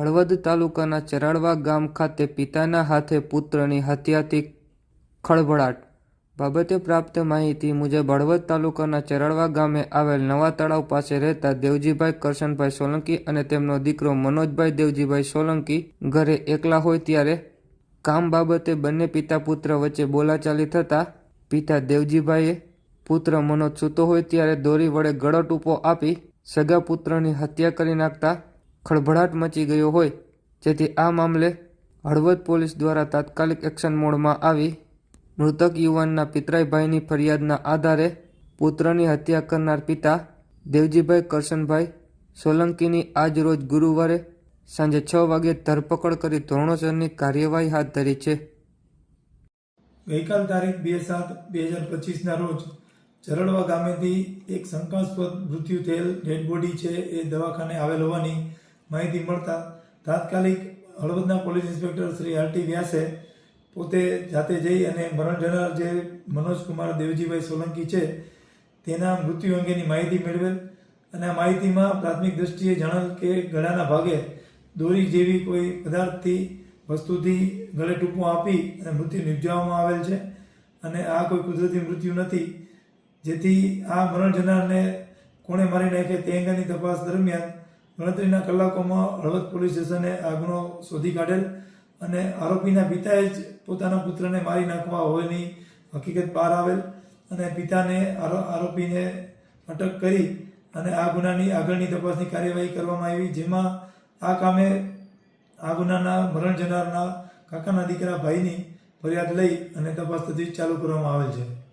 હળવદ તાલુકાના ચરાડવા ગામ ખાતે પિતાના હાથે પુત્રની હત્યાથી ખળભળાટ. બાબતે પ્રાપ્ત માહિતી મુજબ, હળવદ તાલુકાના ચરાડવા ગામે આવેલ નવા તળાવ પાસે રહેતા દેવજીભાઈ કરશનભાઈ સોલંકી અને તેમનો દીકરો મનોજભાઈ દેવજીભાઈ સોલંકી ઘરે એકલા હોય ત્યારે કામ બાબતે બંને પિતા પુત્ર વચ્ચે બોલાચાલી થતા પિતા દેવજીભાઈએ પુત્ર મનોજ સૂતો હોય ત્યારે દોરી વડે ગળો ટૂંપો આપી સગા પુત્રની હત્યા કરી નાખતા ખળભળાટ મચી ગયો હોય, જેથી આ મામલે હળવદ પોલીસ દ્વારા તાત્કાલિક એક્શન મોડમાં આવી મૃતક યુવાનના પિતરાઈભાઈની ફરિયાદના આધારે પુત્રની હત્યા કરનાર પિતા દેવજીભાઈ કરશનભાઈ સોલંકીની આજ રોજ ગુરુવારે સાંજે છ વાગે ધરપકડ કરી ધોરણોસરની કાર્યવાહી હાથ ધરી છે. ગઈકાલ તારીખ બે સાત બે હજાર પચીસના રોજ ચરડવા ગામેથી એક શંકાસ્પદ મૃત્યુ થયેલ ડેડ બોડી છે એ દવાખાને આવેલ હોવાની માહિતી મળતા તાત્કાલિક હળવદના police inspector Shri R T વ્યાસે પોતે જાતે જઈ અને મરણ જનાર જે મનોજકુમાર દેવજીભાઈ સોલંકી છે, તેના મૃત્યુ અંગેની માહિતી મેળવેલ અને આ માહિતીમાં પ્રાથમિક દ્રષ્ટિએ જણાવેલ કે ગળાના ભાગે દોરી જેવી કોઈ પદાર્થથી વસ્તુથી ગળે ટૂંપું આપી અને મૃત્યુ નિપજાવવામાં આવેલ છે અને આ કોઈ કુદરતી મૃત્યુ નથી. જેથી આ મરણ જનારને કોણે મારી નાખે તે અંગેની તપાસ દરમિયાન ગણતરીના કલાકોમાં હળવદ પોલીસ સ્ટેશને આ ગુનો શોધી કાઢેલ અને આરોપીના પિતાએ જ પોતાના પુત્રને મારી નાખવા હોવાની હકીકત બહાર આવેલ અને પિતાને આરો- આરોપીને અટક કરી અને આ ગુનાની આગળની તપાસની કાર્યવાહી કરવામાં આવી, જેમાં આ કામે આ ગુનાના મરણ જનારના કાકાના દીકરા ભાઈની ફરિયાદ લઈ અને તપાસ તજવીજ ચાલુ કરવામાં આવેલ છે.